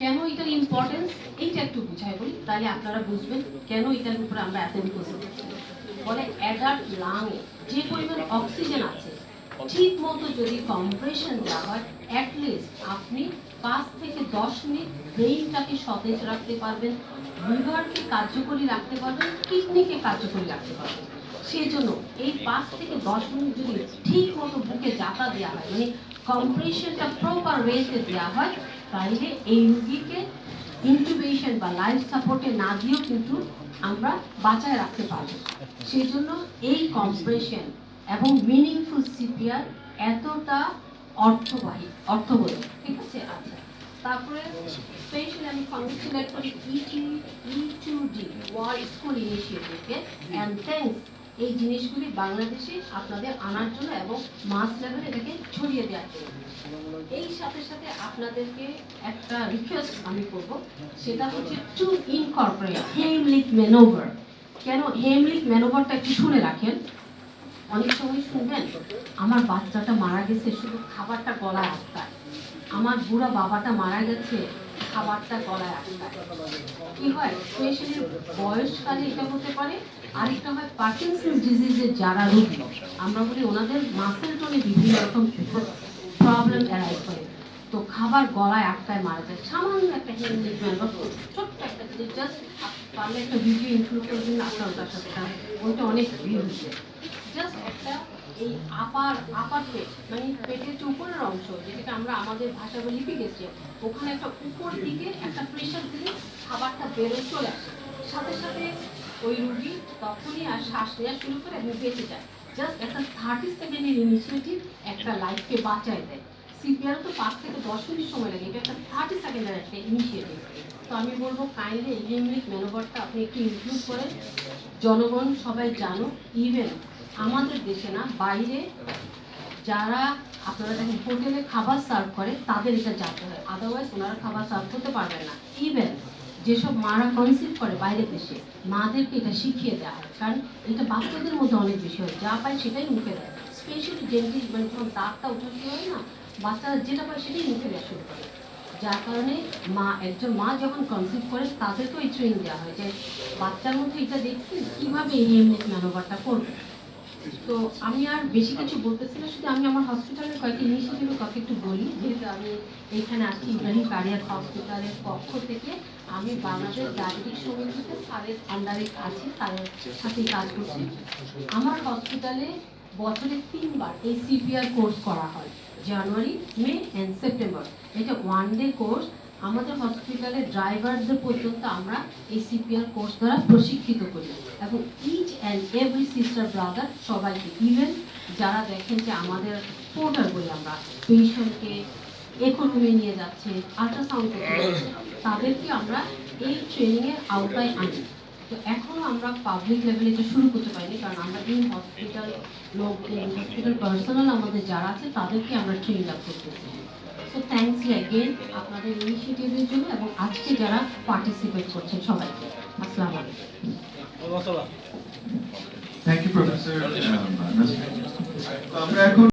কেন এটার ইম্পর্টেন্স এইটা একটু বুঝাই বলি, তাহলে আপনারা বুঝবেন কেন এটার উপরে আমরা এত ইম্পোজ বলে অ্যাডাল্ট লাংয়ে যে পরিমাণ অক্সিজেন আছে, ঠিক মতো যদি কম্প্রেশন দেওয়া হয় অ্যাটলিস্ট আপনি পাঁচ থেকে দশ মিনিট ব্রেইনটাকে সতেজ রাখতে পারবেন লিভারকে কার্যকরী রাখতে পারবেন কিডনিকে কার্যকরী রাখতে পারবেন। সেই জন্য এই পাঁচ থেকে দশ মিনিট যদি ঠিক মতো বুকে যাতা দেওয়া হয় মানে কম্প্রেশনটা প্রপার ওয়েতে দেওয়া হয় তাহলে এই রুগীকে ইনকিউবেশন বা লাইফ সাপোর্টে না দিয়েও কিন্তু আমরা বাঁচায় রাখতে পারব। সেই জন্য এই কম্প্রেশন এবং মিনিংফুল সিপিআর এতটা অর্থবাহী অর্থবোধক ঠিক আছে? আচ্ছা তারপরে স্পেশালি আমি কংগ্রেচুলেট করি E ET E two D world school ইনিশিয়েটিভকে and thanks এই জিনিসগুলি বাংলাদেশে আপনাদের আনার জন্য এবং মাস লেভেলে এটাকে ছড়িয়ে দেওয়ার জন্য। এই সাথে সাথে আপনাদেরকে একটা রিকোয়েস্ট আমি করব, সেটা হচ্ছে টু ইনকর্পোরেট হেমলিক ম্যানোভার কেন হেমলিক ম্যানোভারটা একটু শুনে রাখেন? অনেক সময় শুনবেন, আমার বাচ্চাটা মারা গেছে, শুধু খাবারটা গলায় আটকায় আমার বুড়া বাবাটা মারা গেছে খাবারটা গলায় আটকায় কি হয়? স্পেশালি বয়সকালে এটা হতে পারে। আরেকটা হয় পার্কিনসন্স ডিজিজের যারা রোগী, আমরা বলি ওনাদের মাসেল টোনে বিভিন্ন রকম প্রবলেম অ্যারাইজ করে। তো খাবার গলায় আটকায় মারা যায়। সামান্য একটা হেলমেট বা ছোট্ট একটা জাস্ট পারলে একটা ভিডিও ইনক্লুড করে দিন, আপনার ওটার ওইটা অনেক ভিউ জাস্ট একটা এই আপার আপার পেট মানে পেটের যে উপরের অংশ, যেটাকে আমরা আমাদের ভাষা বলি লিপিগেছি ওখানে একটা উপর দিকে একটা প্রেশার দিলে খাবারটা বেরোয় চলে আসে। সাথে সাথে ওই রুগী তখনই আর শ্বাস নেওয়া শুরু করে এবং বেঁচে যায়। জাস্ট একটা থার্টি সেকেন্ডের ইনিশিয়েটিভ একটা লাইফকে বাঁচায় দেয়। সিপিআর তো পাঁচ থেকে দশ মিনিট সময় লাগে। এটা একটা থার্টি সেকেন্ডের একটা ইনিশিয়েটিভ তো আমি বলব কাইন্ডলি এই ইউনিক ম্যানোভারটা আপনি একটু ইনক্লুড করেন। জনগণ সবাই জানো ইভেন আমাদের দেশে না, বাইরে যারা আপনারা দেখেন হোটেলে খাবার সার্ভ করে, তাদের এটা জানতে হয়। আদারওয়াইজ ওনারা খাবার সার্ভ করতে পারবেন না। ইভেন যেসব মারা কনসিভ করে বাইরের দেশে, মাদেরকে এটা শিখিয়ে দেওয়া হয়। কারণ এটা বাচ্চাদের মধ্যে অনেক বেশি হয়। যা পায় সেটাই মুখে দেয়। স্পেশালি জেন্টিস মানে যখন দাঁতটা উঠে হয় না বাচ্চারা যেটা পায় সেটাই মুখে দেওয়া করে। যার কারণে মা, একজন মা যখন কনসিভ করে তাদেরকেও এই ট্রেনিং দেওয়া হয় যে বাচ্চার মধ্যে এটা দেখছি কীভাবে এই এমনি ম্যানোভারটা করবে। তো আমি আর বেশি কিছু বলতেছি না, শুধু আমি আমার হসপিটালের কয়েকটি ইনিশিয়েটিভের কথা একটু বলি। যেহেতু আমি এইখানে আসছি ইব্রাহিম কারিয়ার হসপিটালের পক্ষ থেকে, আমি বাংলাদেশ ডায়াবেটিক সমিতিতে স্যারের আন্ডারে আছি স্যারের সাথে কাজ করছি। আমার হসপিটালে বছরে তিনবার এই সিপিআর কোর্স করা হয়। জানুয়ারি মে অ্যান্ড সেপ্টেম্বর এটা ওয়ান ডে কোর্স আমাদের হসপিটালে ড্রাইভারদের পর্যন্ত আমরা এই সিপিআর কোর্স দ্বারা প্রশিক্ষিত করি। এবং each and every sister brother সবাইকে ইভেন যারা দেখেন যে আমাদের পোর্টার বলি আমরা, পেশেন্টকে একো রুমে নিয়ে যাচ্ছে আল্ট্রাসাউন্ড করতে যাচ্ছে, তাদেরকে আমরা এই ট্রেনিংয়ের আওতায় আনি। তো এখনও আমরা পাবলিক লেভেলে এটা শুরু করতে পারিনি কারণ আমরা এই হসপিটাল লোক হসপিটাল পার্সোনাল আমাদের যারা আছে তাদেরকে আমরা ট্রেন আপ করতেছি। সো থ্যাংকস অ্যাগেন আপনাদের ইনিশিয়েটিভের জন্য এবং আজকে যারা পার্টিসিপেট করছেন সবাইকে। আসসালামু আলাইকুম। থ্যাংক ইউ প্রফেসর আমরা এখন